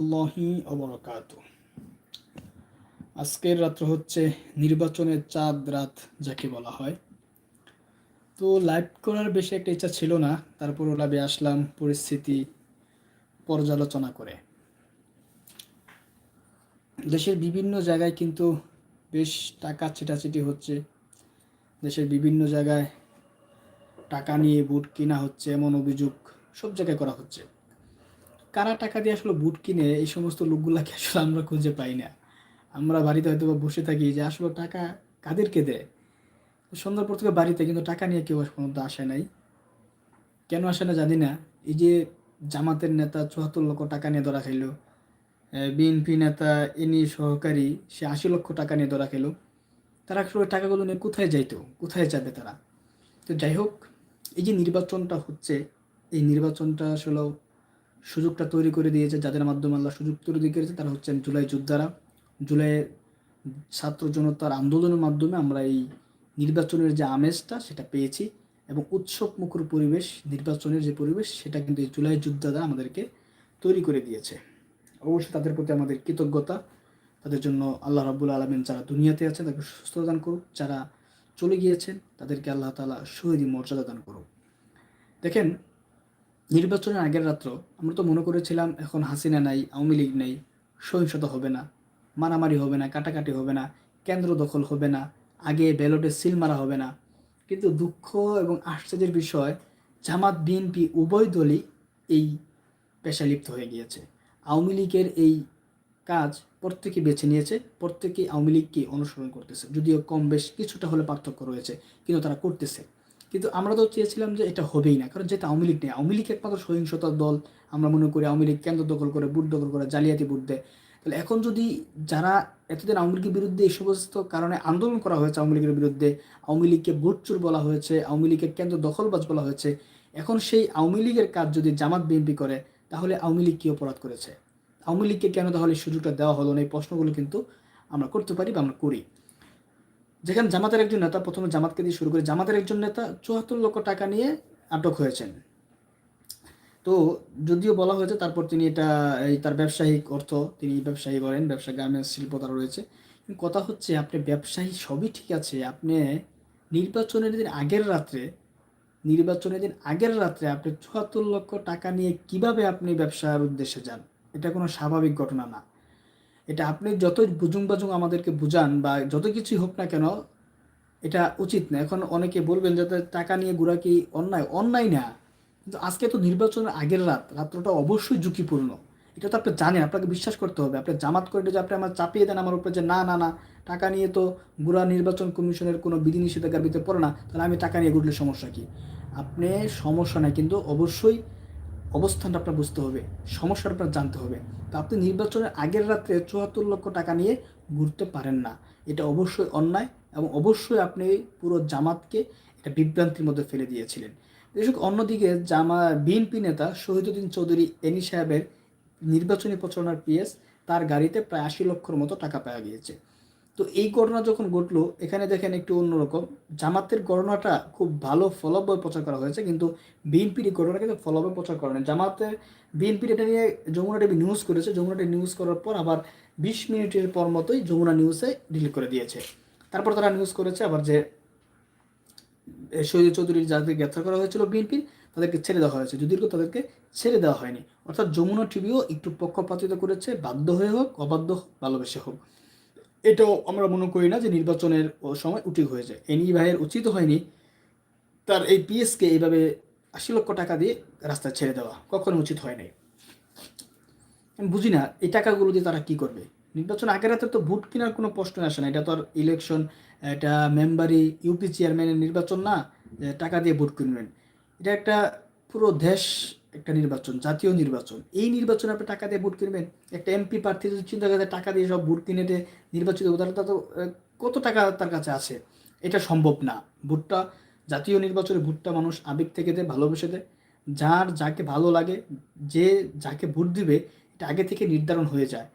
অবরকাত আজকের রাত্র হচ্ছে নির্বাচনের চাঁদ রাত যাকে বলা হয়। তো লাইভ করার বেশি একটা ইচ্ছা ছিল না, তারপর লাইভে আসলাম পরিস্থিতি পর্যালোচনা করে। দেশের বিভিন্ন জায়গায় কিন্তু বেশ টাকা ছিটাছিটি হচ্ছে। দেশের বিভিন্ন জায়গায় টাকা নিয়ে বুট কিনা হচ্ছে, এমন অভিযোগ সব জায়গায় করা হচ্ছে। কারা টাকা দিয়ে আসলে বুট কিনে এই সমস্ত লোকগুলাকে আসলে আমরা খুঁজে পাই না। আমরা বাড়িতে হয়তো বা বসে থাকি যে, আসলে টাকা কাদেরকে দেয়? সন্ধ্যার পর থেকে বাড়িতে কিন্তু টাকা নিয়ে কেউ পর্যন্ত আসে নাই। কেন আসে না জানি না। এই যে জামাতের নেতা চুয়াত্তর লক্ষ টাকা নিয়ে ধরা খাইলো বিএনপি নেতা এনি সহকারী, সে আশি লক্ষ টাকা নিয়ে ধরা খেলো তারা আসলে টাকাগুলো নিয়ে কোথায় যাইতো? কোথায় যাবে তারা? তো যাই হোক, এই যে নির্বাচনটা হচ্ছে, এই নির্বাচনটা আসলে সুযোগটা তৈরি করে দিয়েছে, যাদের মাধ্যমে আল্লাহ সুযোগ তৈরি করেছে তারা হচ্ছেন জুলাই যোদ্ধারা। জুলাই ছাত্র জনতার আন্দোলনের মাধ্যমে আমরা এই নির্বাচনের যে আমেজটা, সেটা পেয়েছি এবং উৎসব মুখর পরিবেশ, নির্বাচনের যে পরিবেশ, সেটা কিন্তু এই জুলাই যোদ্ধারা আমাদেরকে তৈরি করে দিয়েছে। অবশ্যই তাদের প্রতি আমাদের কৃতজ্ঞতা। তাদের জন্য আল্লাহ রাবুল আলমিন যারা দুনিয়াতে আছে তাদেরকে সুস্থ দান করুক। যারা চলে গিয়েছেন, তাদেরকে আল্লাহ তালা শহীদ মর্যাদা দান করুক। দেখেন নির্বাচনের আগের রাত্র আমরা তো মনে করেছিলাম এখন হাসিনা নাই, আওয়ামী লীগ নেই, সহিংসতা হবে না, মারামারি হবে না, কাটাকাটি হবে না, কেন্দ্র দখল হবে না, আগে ব্যালটে সিল মারা হবে না। কিন্তু দুঃখ এবং আশ্চর্যের বিষয়, জামাত, বিএনপি উভয় দলই এই পেশা লিপ্ত হয়ে গিয়েছে। আওয়ামী লীগের এই কাজ প্রত্যেকে বেছে নিয়েছে প্রত্যেকেই আওয়ামী লীগকে অনুসরণ করতেছে। যদিও কম বেশ কিছুটা হলে পার্থক্য রয়েছে, কিন্তু তারা করতেছে। কিন্তু আমরা তো চেয়েছিলাম যে এটা হবেই না, কারণ যেটা আওয়ামী লীগ নেই, আওয়ামী লীগ একমাত্র সহিংসতার দল, আমরা মনে করি আওয়ামী লীগ কেন্দ্র দখল করে, বুট দখল করে, জালিয়াতি বুট দেয়। তাহলে এখন যদি যারা এতদিন আওয়ামী লীগের বিরুদ্ধে এই সমস্ত কারণে আন্দোলন করা হয়েছে আওয়ামী লীগের বিরুদ্ধে, আওয়ামী লীগকে ভোটচুর বলা হয়েছে, আওয়ামী লীগের কেন্দ্র দখলবাজ বলা হয়েছে, এখন সেই আওয়ামী লীগের কাজ যদি জামাত বিএনপি করে, তাহলে আওয়ামী লীগ কী অপরাধ করেছে? আওয়ামী লীগকে কেন তাহলে সুযোগটা দেওয়া হলো না? এই প্রশ্নগুলো কিন্তু আমরা করতে পারি বা আমরা করি। যেখানে জামাতের একজন নেতা প্রথমে জামাতকে দিয়ে শুরু করে জামাতের একজন নেতা চুয়াত্তর লক্ষ টাকা নিয়ে আটক হয়েছেন। তো যদিও বলা হয়েছে তারপর তিনি এটা, এই তার ব্যবসায়িক অর্থ তিনি ব্যবসায়ী করেন ব্যবসা গার্মেন্টস শিল্প তার রয়েছে। কথা হচ্ছে আপনি ব্যবসায়ী সবই ঠিক আছে, আপনি নির্বাচনের দিন আগের রাত্রে, নির্বাচনের দিন আগের রাত্রে আপনি চুয়াত্তর লক্ষ টাকা নিয়ে কীভাবে আপনি ব্যবসার উদ্দেশ্যে যান? এটা কোনো স্বাভাবিক ঘটনা না। এটা আপনি যতই বুজুং বাজুং আমাদেরকে বুঝান বা যত কিছুই হোক না কেন, এটা উচিত না। এখন অনেকে বলবেন যাতে টাকা নিয়ে ঘোরা কি অন্যায়? অন্যায় না। কিন্তু আজকে তো নির্বাচনের আগের রাত, রাত্রটা অবশ্যই ঝুঁকিপূর্ণ। এটা তো আপনি জানেন, আপনাকে বিশ্বাস করতে হবে। আপনি জামাত করে যে, আপনি আমার চাপিয়ে দেন আমার উপরে যে, না না না, টাকা নিয়ে তো গুড়া নির্বাচন কমিশনের কোনো বিধিনিষেধাজ্ঞার ভিতরে পড়ে না, তাহলে আমি টাকা নিয়ে ঘুরলে সমস্যা কি? আপনি সমস্যা নাই, কিন্তু অবশ্যই অবস্থানটা আপনার বুঝতে হবে, সমস্যাটা আপনার জানতে হবে। তো আপনি নির্বাচনের আগের রাত্রে চুয়াত্তর লক্ষ টাকা নিয়ে ঘুরতে পারেন না। এটা অবশ্যই অন্যায় এবং অবশ্যই আপনি পুরো জামাতকে এটা বিভ্রান্তির মধ্যে ফেলে দিয়েছিলেন। এসব অন্যদিকে জামা, বিএনপি নেতা শহীদুদ্দিন চৌধুরী, এনি সাহেবের নির্বাচনী প্রচারণার পিএস তার গাড়িতে প্রায় আশি লক্ষর মতো টাকা পাওয়া গিয়েছে। তো এই ঘটনা যখন ঘটলো, এখানে দেখেন একটু অন্যরকম। জামাতের ঘটনাটা খুব ভালো ফলভাবে প্রচার করা হয়েছে, কিন্তু বিএনপির এই ঘটনা কিন্তু ফলভাবে প্রচার করে না জামাতের বিএনপির এটা নিয়ে যমুনা টিভি নিউজ করেছে। যমুনা টিভি নিউজ করার পর আবার বিশ মিনিটের পর মতোই যমুনা নিউজে ডিলিট করে দিয়েছে। তারপর তারা নিউজ করেছে আবার যে শহীদ চৌধুরী যাদের গ্রেপ্তার করা হয়েছিল বিএনপির, তাদেরকে ছেড়ে দেওয়া হয়েছে। যদিও তাদেরকে ছেড়ে দেওয়া হয়নি। অর্থাৎ যমুনা টিভিও একটু পক্ষপাতিত করেছে, বাধ্য হয়ে হোক, অবাধ্য ভালোবেসে হোক। এটাও আমরা মনে করি না যে নির্বাচনের সময় উঠে হয়ে যায়। এনি ভাইয়ের উচিত হয়নি। তার এই পিএসকে এইভাবে আশি লক্ষ টাকা দিয়ে রাস্তায় ছেড়ে দেওয়া কখনো উচিত হয় নাই। আমি বুঝি না, এই টাকাগুলো দিয়ে তারা কি করবে? নির্বাচন আগের রাতে তো ভোট কেনার কোনো প্রশ্ন আসে না। এটা তো আর ইলেকশন এটা মেম্বারি, ইউপি চেয়ারম্যানের নির্বাচন না টাকা দিয়ে ভোট কিনবেন। এটা একটা পুরো দেশ একটা নির্বাচন, জাতীয় নির্বাচন। এই নির্বাচনে আপনি টাকা দিয়ে ভোট কিনবেন? একটা এমপি প্রার্থী যদি চিন্তা করে টাকা দিয়ে সব ভোট কিনে নির্বাচিত তাহলে তো কত টাকা তার কাছে আছে? এটা সম্ভব না। ভোটটা, জাতীয় নির্বাচনে ভোটটা মানুষ আবেগ থেকে দেয়, ভালোবেসে দেয়। যার যাকে ভালো লাগে, যে যাকে ভোট দিবে, এটা আগে থেকে নির্ধারণ হয়ে যায়।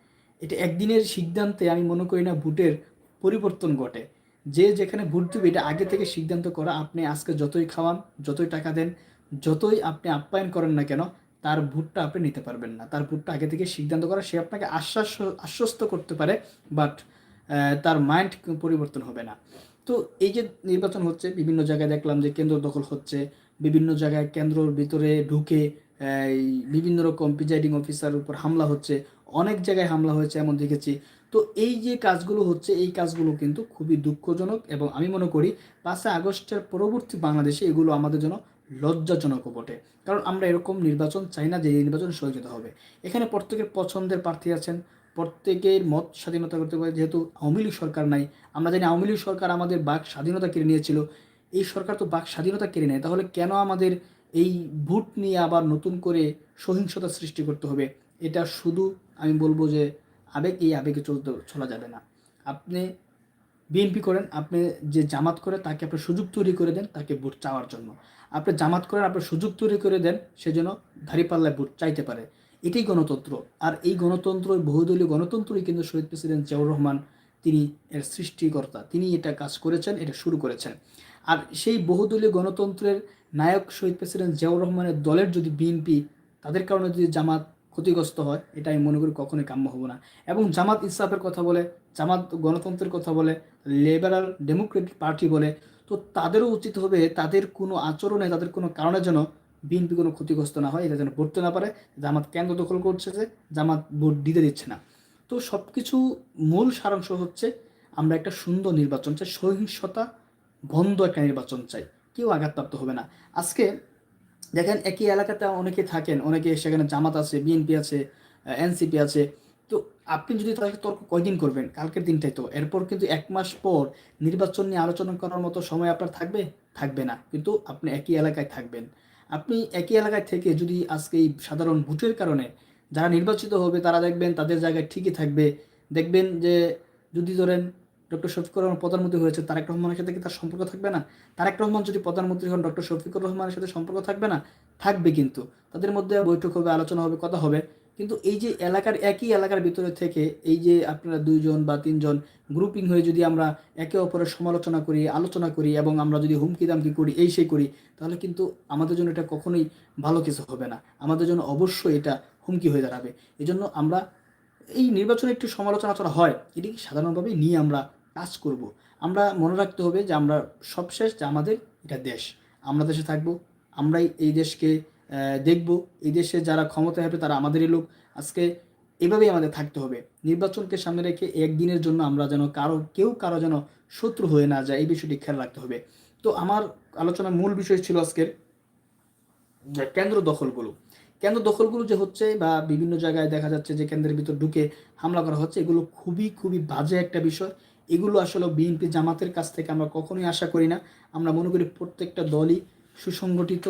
এটা একদিনের সিদ্ধান্তে আমি মনে করি না ভোটের পরিবর্তন ঘটে। যে যেখানে ভোট দিবে, এটা আগে থেকে সিদ্ধান্ত করা। আপনি আজকে যতই খাওয়ান, যতই টাকা দেন যতই আপনি আপ্যায়ন করেন না কেন, তার ভুটটা আপনি নিতে পারবেন না। তার ভুটটা আগে থেকে সিদ্ধান্ত করা, সে আপনাকে আশ্বাস, আশ্বস্ত করতে পারে বাট তার মাইন্ড পরিবর্তন হবে না। তো এই যে নির্বাচন হচ্ছে, বিভিন্ন জায়গায় দেখলাম যে কেন্দ্র দখল হচ্ছে, বিভিন্ন জায়গায় কেন্দ্রর ভিতরে ঢুকে বিভিন্ন রকম প্রিজাইডিং অফিসার উপর হামলা হচ্ছে, অনেক জায়গায় হামলা হয়েছে, এমন দেখেছি। তো এই যে কাজগুলো হচ্ছে, এই কাজগুলো কিন্তু খুবই দুঃখজনক এবং আমি মনে করি, পাঁচই আগস্টের পরবর্তী বাংলাদেশে এগুলো আমাদের জন্য লজ্জাজনকও বটে। কারণ আমরা এরকম নির্বাচন চাই না যে নির্বাচন সহযোগিতা হবে। এখানে প্রত্যেকের পছন্দের প্রার্থী আছেন। প্রত্যেকের মত স্বাধীনতা করতে পারে যেহেতু আওয়ামী লীগ সরকার নাই, আমরা জানি আওয়ামী লীগ সরকার আমাদের বাক স্বাধীনতা কেড়ে নিয়েছিল। এই সরকার তো বাক স্বাধীনতা কেড়ে নেয়, তাহলে কেন আমাদের এই ভোট নিয়ে আবার নতুন করে সহিংসতা সৃষ্টি করতে হবে? এটা শুধু আমি বলব যে আবেগ, এই আবেগে চলতে, চলা যাবে না। আপনি বিএনপি করেন, আপনি যে জামাত করে, তাকে আপনি সুযোগ তৈরি করে দেন, তাকে ভোট চাওয়ার জন্য। আপনি জামাত করেন আপনার সুযোগ তৈরি করে দেন, সেজন্য দাঁড়িপাল্লায় ভোট চাইতে পারে। এটাই গণতন্ত্র। আর এই গণতন্ত্র, বহুদলীয় গণতন্ত্রই কিন্তু শহীদ প্রেসিডেন্ট জিয়াউর রহমান তিনি এর সৃষ্টিকর্তা। তিনি এটা কাজ করেছেন, এটা শুরু করেছেন। আর সেই বহুদলীয় গণতন্ত্রের নায়ক শহীদ প্রেসিডেন্ট জিয়াউর রহমানের দলের যদি বিএনপি, তাদের কারণে যদি জামাত ক্ষতিগ্রস্ত হয়, এটা আমি মনে করি কখনোই কাম্য হব না। এবং জামাত ইনসাফের কথা বলে, জামাত গণতন্ত্রের কথা বলে, লেবারাল ডেমোক্রেটিক পার্টি বলে তো তাদেরও উচিত হবে তাদের কোনো আচরণে, তাদের কোনো কারণে যেন বিএনপি কোনো ক্ষতিগ্রস্ত না হয়, এটা যেন পড়তে না পারে। জামাত কেন্দ্র দখল করছে যে, জামাত ভোট দিতে দিচ্ছে না। তো সব কিছু মূল সারাংশ হচ্ছে, আমরা একটা সুন্দর নির্বাচন চাই, সহিংসতা বন্ধ একটা নির্বাচন চাই। কেউ আঘাতপ্রাপ্ত হবে না। আজকে দেখেন, একই এলাকাতে অনেকে থাকেন, অনেকে সেখানে জামাত আছে, বিএনপি আছে, এনসিপি আছে। তো আপনি যদি তাদেরকে তর্ক কয়দিন করবেন? কালকের দিনটাই তো। এরপর কিন্তু এক মাস পর নির্বাচন নিয়ে আলোচনা করার মতো সময় আপনার থাকবে? থাকবে না। কিন্তু আপনি একই এলাকায় থাকবেন। আপনি একই এলাকায় থেকে যদি আজকে এই সাধারণ ভোটের কারণে যারা নির্বাচিত হবে, তারা দেখবেন তাদের জায়গায় ঠিকই থাকবে। দেখবেন যে যদি ধরেন ডক্টর শফিকুর রহমান প্রধানমন্ত্রী হয়েছে, তারেক রহমানের সাথে কি তার সম্পর্ক থাকবে না? তারেক রহমান যদি প্রধানমন্ত্রী হন, ডক্টর শফিকুর রহমানের সাথে সম্পর্ক থাকবে না? থাকবে কিন্তু। তাদের মধ্যে বৈঠক হবে, আলোচনা হবে, কথা হবে। কিন্তু এই যে এলাকার একই এলাকার ভিতরে থেকে এই যে আপনারা দুইজন বা তিনজন গ্রুপিং হয়ে যদি আমরা একে অপরের সমালোচনা করি, আলোচনা করি এবং আমরা যদি হুমকি দামকি করি, এই সেই করি, তাহলে কিন্তু আমাদের জন্য এটা কখনোই ভালো কিছু হবে না। আমাদের জন্য অবশ্যই এটা হুমকি হয়ে দাঁড়াবে। এই জন্য আমরা এই নির্বাচনে একটু সমালোচনা করা হয়, এটি সাধারণভাবে নিয়ে আমরা কাজ করব? আমরা মনে রাখতে হবে যে আমরা সবশেষ যে আমাদের এটা দেশ। আমরা দেশে থাকব, আমরাই এই দেশকে দেখব। এই দেশে যারা ক্ষমতায় হবে তারা আমাদেরই লোক। আজকে এভাবেই আমাদের থাকতে হবে। নির্বাচনকে সামনে রেখে একদিনের জন্য আমরা যেন কারও কেউ কারও যেন শত্রু হয়ে না যায়, এই বিষয়টি খেয়াল রাখতে হবে। তো আমার আলোচনার মূল বিষয় ছিল আজকের কেন্দ্র দখলগুলো। কেন্দ্র দখলগুলো যে হচ্ছে বা বিভিন্ন জায়গায় দেখা যাচ্ছে যে কেন্দ্রের ভিতর ঢুকে হামলা করা হচ্ছে, এগুলো খুবই খুবই বাজে একটা বিষয়। এগুলো আসলে বিএনপি জামাতের কাছ থেকে আমরা কখনোই আশা করি না। আমরা মনে করি প্রত্যেকটা দলই সুসংগঠিত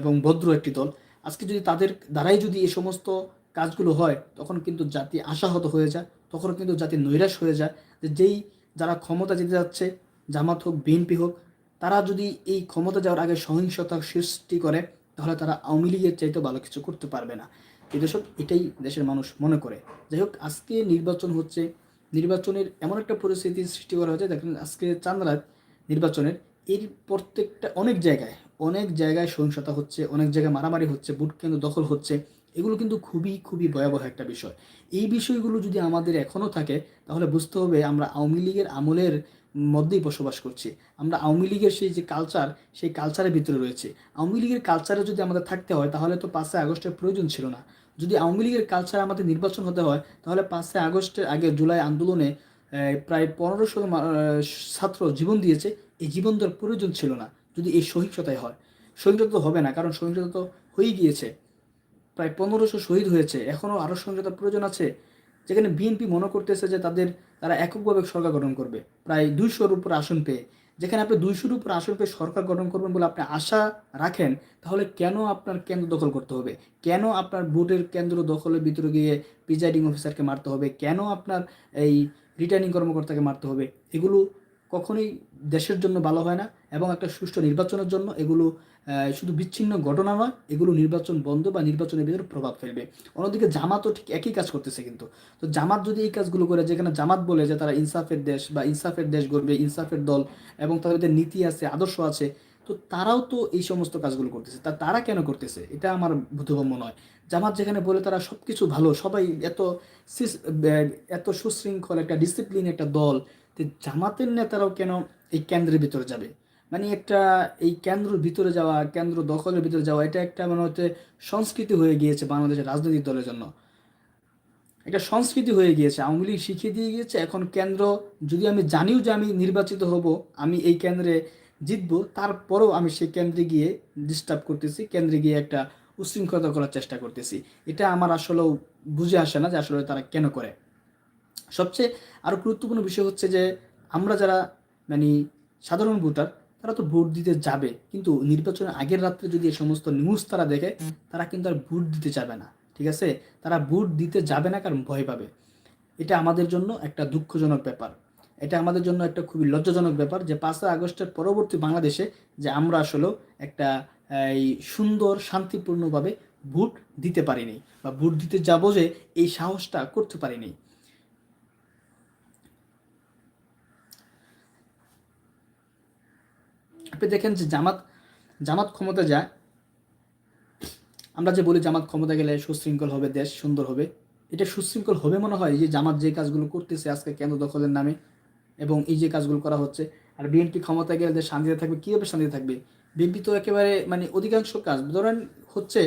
এবং ভদ্র একটি দল। আজকে যদি তাদের দ্বারাই যদি এই সমস্ত কাজগুলো হয়, তখন কিন্তু জাতি আশাহত হয়ে যায়, তখন কিন্তু জাতি নৈরাশ হয়ে যায় যে যেই যারা ক্ষমতা যেতে যাচ্ছে, জামাত হোক, বিএনপি হোক, তারা যদি এই ক্ষমতা যাওয়ার আগে সহিংসতা সৃষ্টি করে, তাহলে তারা আওয়ামী লীগের চাইতে ভালো কিছু করতে পারবে না। দর্শক, এটাই দেশের মানুষ মনে করে। যাই হোক, আজকে নির্বাচন হচ্ছে, নির্বাচনের এমন একটা পরিস্থিতি সৃষ্টি করা হয়েছে, দেখেন আজকে চান্দ্রাত নির্বাচনের, এর প্রত্যেকটা অনেক জায়গায় অনেক জায়গায় সহিংসতা হচ্ছে, অনেক জায়গায় মারামারি হচ্ছে বুট কেন্দ্র দখল হচ্ছে। এগুলো কিন্তু খুবই খুবই ভয়াবহ একটা বিষয়। এই বিষয়গুলো যদি আমাদের এখনও থাকে, তাহলে বুঝতে হবে আমরা আওয়ামী লীগের আমলের মধ্যেই বসবাস করছি। আমরা আওয়ামী লীগের সেই যে কালচার সেই কালচারের ভিতরে রয়েছে। আওয়ামী লীগের কালচারে যদি আমাদের থাকতে হয়, তাহলে তো পাঁচই আগস্টের প্রয়োজন ছিল না। যদি আওয়ামী লীগের কালচার আমাদের নির্বাচন হতে হয়, তাহলে পাঁচই আগস্টের আগে জুলাই আন্দোলনে প্রায় পনেরোশো ছাত্র জীবন দিয়েছে। এই জীবন দেওয়ার প্রয়োজন ছিল না। যদি এই সহিংসতায় হয়। সহিংসতা তো হবে না, কারণ সহিংসতা তো হয়েই গিয়েছে। প্রায় পনেরোশো শহীদ হয়েছে। এখনও আরও সহিংসতার প্রয়োজন আছে, যেখানে বিএনপি মনে করতেছে যে তাদের, তারা এককভাবে সরকার গঠন করবে। প্রায় দুইশোর উপর আসন পেয়ে। যেখানে আপনি দুইশোর উপর আসন পেয়ে সরকার গঠন করবেন বলে আপনি আশা রাখেন, তাহলে কেন আপনার কেন্দ্র দখল করতে হবে? কেন আপনার ভোটের কেন্দ্র দখলের ভিতরে গিয়ে প্রিজাইডিং অফিসারকে মারতে হবে? কেন আপনার এই রিটার্নিং কর্মকর্তাকে মারতে হবে? এগুলো কখনোই দেশের জন্য ভালো হয় না। এবং একটা সুষ্ঠু নির্বাচনের জন্য এগুলো শুধু বিচ্ছিন্ন ঘটনা নয়, এগুলো নির্বাচন বন্ধ বা নির্বাচনের ভিতরে প্রভাব ফেলবে। অন্যদিকে জামাতও ঠিক একই কাজ করতেছে কিন্তু। তো জামাত যদি এই কাজগুলো করে, যেখানে জামাত বলে যে তারা ইনসাফের দেশ বা ইনসাফের দেশ গড়বে, ইনসাফের দল এবং তাদের নীতি আছে, আদর্শ আছে, তো তারাও তো এই সমস্ত কাজগুলো করতেছে। তা তারা কেন করতেছে? এটা আমার বোধগম্য নয়। জামাত যেখানে বলে তারা সব কিছু ভালো, সবাই এত এত সুশৃঙ্খল, একটা ডিসিপ্লিন একটা দল জামাতের নেতারাও কেন এই কেন্দ্রের ভিতরে যাবে? মানে একটা এই কেন্দ্রের ভিতরে যাওয়া, কেন্দ্র দখলের ভিতরে যাওয়া, এটা একটা মানে হচ্ছে সংস্কৃতি হয়ে গিয়েছে বাংলাদেশের রাজনৈতিক দলের জন্য। একটা সংস্কৃতি হয়ে গিয়েছে, আওয়ামী লীগ শিখিয়ে দিয়ে গিয়েছে, এখন কেন্দ্র যদি আমি জানিও যে আমি নির্বাচিত হব, আমি এই কেন্দ্রে জিতবো, তারপরেও আমি সেই কেন্দ্রে গিয়ে ডিস্টার্ব করতেছি, কেন্দ্রে গিয়ে একটা উশৃঙ্খলতা করার চেষ্টা করতেছি। এটা আমার আসলেও বুঝে আসে না যে আসলে তারা কেন করে। সবচেয়ে আরও গুরুত্বপূর্ণ বিষয় হচ্ছে যে আমরা যারা মানে সাধারণ ভোটার তারা তো ভোট দিতে যাবে। কিন্তু নির্বাচনের আগের রাত্রে যদি এই সমস্ত নিউজ তারা দেখে তারা কিন্তু আর ভোট দিতে যাবে না ঠিক আছে? তারা ভোট দিতে যাবে না কারণ ভয় পাবে। এটা আমাদের জন্য একটা দুঃখজনক ব্যাপার। এটা আমাদের জন্য একটা খুবই লজ্জাজনক ব্যাপার যে পাঁচই আগস্টের পরবর্তী বাংলাদেশে যে আমরা আসলেও একটা এই সুন্দর শান্তিপূর্ণভাবে ভোট দিতে পারিনি বা ভোট দিতে যাব যে এই সাহসটা করতে পারিনি। আপনি দেখেন যে জামাত জামাত ক্ষমতা যায়। আমরা যে বলি জামাত ক্ষমতা গেলে সুশৃঙ্খল হবে, দেশ সুন্দর হবে। এটা সুশৃঙ্খল হবে মনে হয় যে জামাত যে কাজগুলো করতেছে আজকে কেন্দ্র দখলের নামে এবং এই যে কাজগুলো করা হচ্ছে। আর বিএনপি ক্ষমতা গেলে দেশ শান্তিতে থাকবে, কীভাবে শান্তিতে থাকবে? বিএনপি তো একেবারে মানে অধিকাংশ কাজ ধরেন হচ্ছে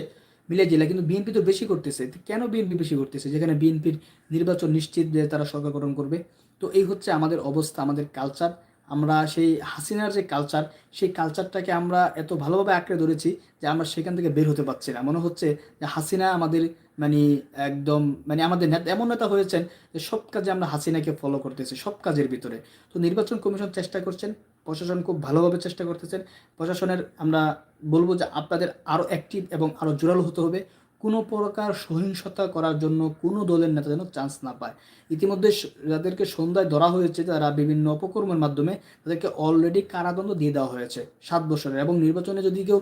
মিলে জেলা, কিন্তু বিএনপি তো বেশি করতেছে। কেন বিএনপি বেশি করতেছে? যেখানে বিএনপির নির্বাচন নিশ্চিত যে তারা সরকার গঠন করবে। তো এই হচ্ছে আমাদের অবস্থা, আমাদের কালচার আমরা সেই হাসিনার যে কালচার সেই কালচারটাকে আমরা এত ভালোভাবে আঁকড়ে ধরেছি যে আমরা সেখান থেকে বের হতে পারছি না। মনে হচ্ছে যে হাসিনা আমাদের মানে একদম মানে আমাদের নেতা, এমন নেতা হয়েছেন যে সব কাজে আমরা হাসিনাকে ফলো করতেছি, সব কাজের ভিতরে। তো নির্বাচন কমিশন চেষ্টা করছেন, প্রশাসন খুব ভালোভাবে চেষ্টা করতেছেন। প্রশাসনের আমরা বলব যে আপনাদের আরও অ্যাক্টিভ এবং আরও জোরালো হতে হবে। কোনো প্রকার সহিংসতা করার জন্য কোনো দলের নেতা যেন চান্স না পায়। ইতিমধ্যে যাদেরকে সন্ধ্যায় ধরা হয়েছে, তারা বিভিন্ন অপকর্মের মাধ্যমে তাদেরকে অলরেডি কারাদণ্ড দিয়ে দেওয়া হয়েছে সাত বছরের এবং নির্বাচনে যদি কেউ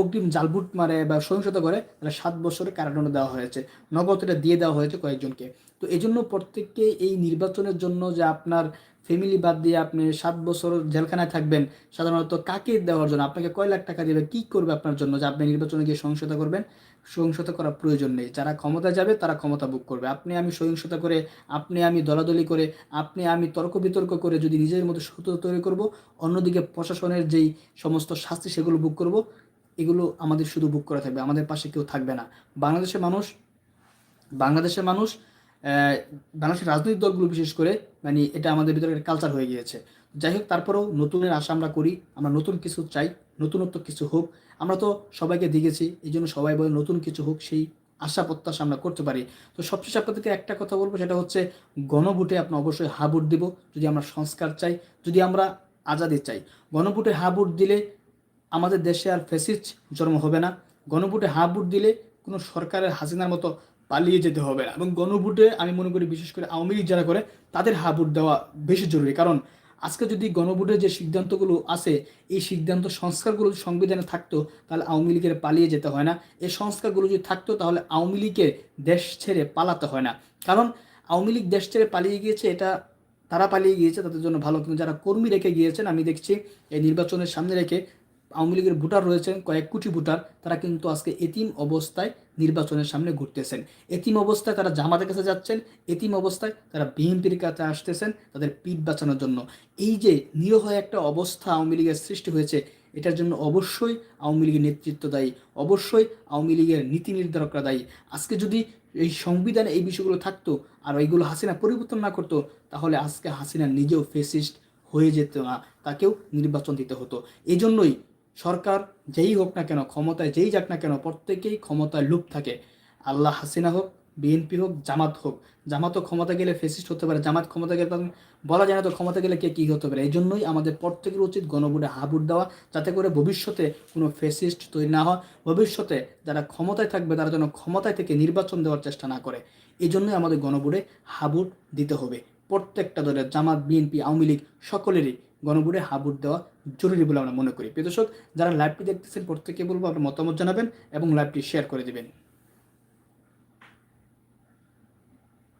অগ্রিম জালবুট মারে বা সহিংসতা করে, তাহলে সাত বছরের কারাদণ্ড দেওয়া হয়েছে। নগদ এটা দিয়ে দেওয়া হয়েছে কয়েকজনকে। তো এই জন্য প্রত্যেককে এই নির্বাচনের জন্য যে আপনার ফ্যামিলি বাদ দিয়ে আপনি সাত বছর জেলখানায় থাকবেন, সাধারণত কাকে দেওয়ার জন্য? আপনাকে কয় লাখ টাকা দেবে? কি করবে আপনার জন্য যে আপনি নির্বাচনে গিয়ে সহিংসতা করবেন? সহিংসতা করার প্রয়োজন নেই। যারা ক্ষমতা যাবে, তারা ক্ষমতা বুক করবে। আপনি আমি সহিংসতা করে, আপনি আমি দলাদলি করে, আপনি আমি তর্ক বিতর্ক করে যদি নিজের মতো সত্য তৈরি করব, অন্যদিকে প্রশাসনের যেই সমস্ত শাস্তি সেগুলো বুক করব, এগুলো আমাদের শুধু বুক করা থাকবে, আমাদের পাশে কেউ থাকবে না। বাংলাদেশের মানুষ বাংলাদেশের মানুষ বাংলাদেশের রাজনৈতিক দলগুলো বিশেষ করে মানে এটা আমাদের ভিতরে কালচার হয়ে গিয়েছে। যাই হোক, তারপরেও নতুনের আশা আমরা করি, আমরা নতুন কিছু চাই। নতুনত্ব কিছু হোক, আমরা তো সবাইকে দেখেছি এই জন্য সবাই বলে নতুন কিছু হোক, সেই আশা প্রত্যাশা আমরা করতে পারি। তো সবশেষে আপনাদেরকে একটা কথা বলব, সেটা হচ্ছে গণভোটে আপনি অবশ্যই হা দিব, যদি আমরা সংস্কার চাই, যদি আমরা আজাদি চাই। গণভোটে হা দিলে আমাদের দেশে আর ফেসিস্ট জন্ম হবে না। গণভোটে হা দিলে কোনো সরকারের হাসিনার মতো পালিয়ে যেতে হবে না। এবং গণভোটে আমি মনে করি, বিশেষ করে আওয়ামী লীগ যারা করে, তাদের হা দেওয়া বেশি জরুরি। কারণ আজকে যদি গণভোটের যে সিদ্ধান্তগুলো আছে, এই সিদ্ধান্ত সংস্কারগুলো সংবিধানে থাকতো, তাহলে আওয়ামী লীগের পালিয়ে যেতে হয় না। এই সংস্কারগুলো যদি থাকতো, তাহলে আওয়ামী লীগের দেশ ছেড়ে পালাতে হয় না। কারণ আওয়ামী লীগ দেশ ছেড়ে পালিয়ে গিয়েছে, এটা তারা পালিয়ে গিয়েছে, তাদের জন্য ভালো। কিন্তু যারা কর্মী রেখে গিয়েছেন, আমি দেখছি এই নির্বাচনের সামনে রেখে আওয়ামী লীগের ভোটার রয়েছেন, কয়েক কোটি ভোটার, তারা কিন্তু আজকে এতিম অবস্থায় নির্বাচনের সামনে ঘুরতেছেন। এতিম অবস্থায় তারা জামাতের কাছে যাচ্ছেন, এতিম অবস্থায় তারা বিএনপির কাছে আসতেছেন তাদের পিঠ বাঁচানোর জন্য। এই যে নিরহ একটা অবস্থা আওয়ামী লীগের সৃষ্টি হয়েছে, এটার জন্য অবশ্যই আওয়ামী লীগের নেতৃত্ব দায়ী, অবশ্যই আওয়ামী লীগের নীতি নির্ধারকরা দায়ী। আজকে যদি এই সংবিধানে এই বিষয়গুলো থাকতো আর এইগুলো হাসিনা পরিবর্তন না করতো, তাহলে আজকে হাসিনা নিজেও ফেসিস্ট হয়ে যেত না, তাকেও নির্বাচন দিতে হতো। এই জন্যই সরকার যেই হোক না কেন, ক্ষমতায় যেই যাক না কেন, প্রত্যেকেই ক্ষমতায় লুপ থাকে। আল্লাহ হাসিনা হোক বিএনপি হোক, জামাত হোক। জামাতও ক্ষমতা গেলে ফেসিস্ট হতে পারে, জামাত ক্ষমতা গেলে বলা যায় না তো ক্ষমতা গেলে কে কী হতে পারে। এই জন্যই আমাদের প্রত্যেকের উচিত গণভোটে হাবুট দেওয়া, যাতে করে ভবিষ্যতে কোনো ফেসিস্ট তৈরি না হয়। ভবিষ্যতে যারা ক্ষমতায় থাকবে, তারা যেন ক্ষমতায় থেকে নির্বাচন দেওয়ার চেষ্টা না করে। এই জন্যই আমাদের গণভোটে হাবুট দিতে হবে। প্রত্যেকটা দলের জামাত বিএনপি আওয়ামী লীগ, সকলেরই গণভোটে হাবুট দেওয়া জরুরি বলে আমরা মনে করি। প্রিয় দর্শক, যারা লাইভটি দেখতেছেন প্রত্যেকে বলব আপনার মতামত জানাবেন এবং লাইভটি শেয়ার করে দিবেন।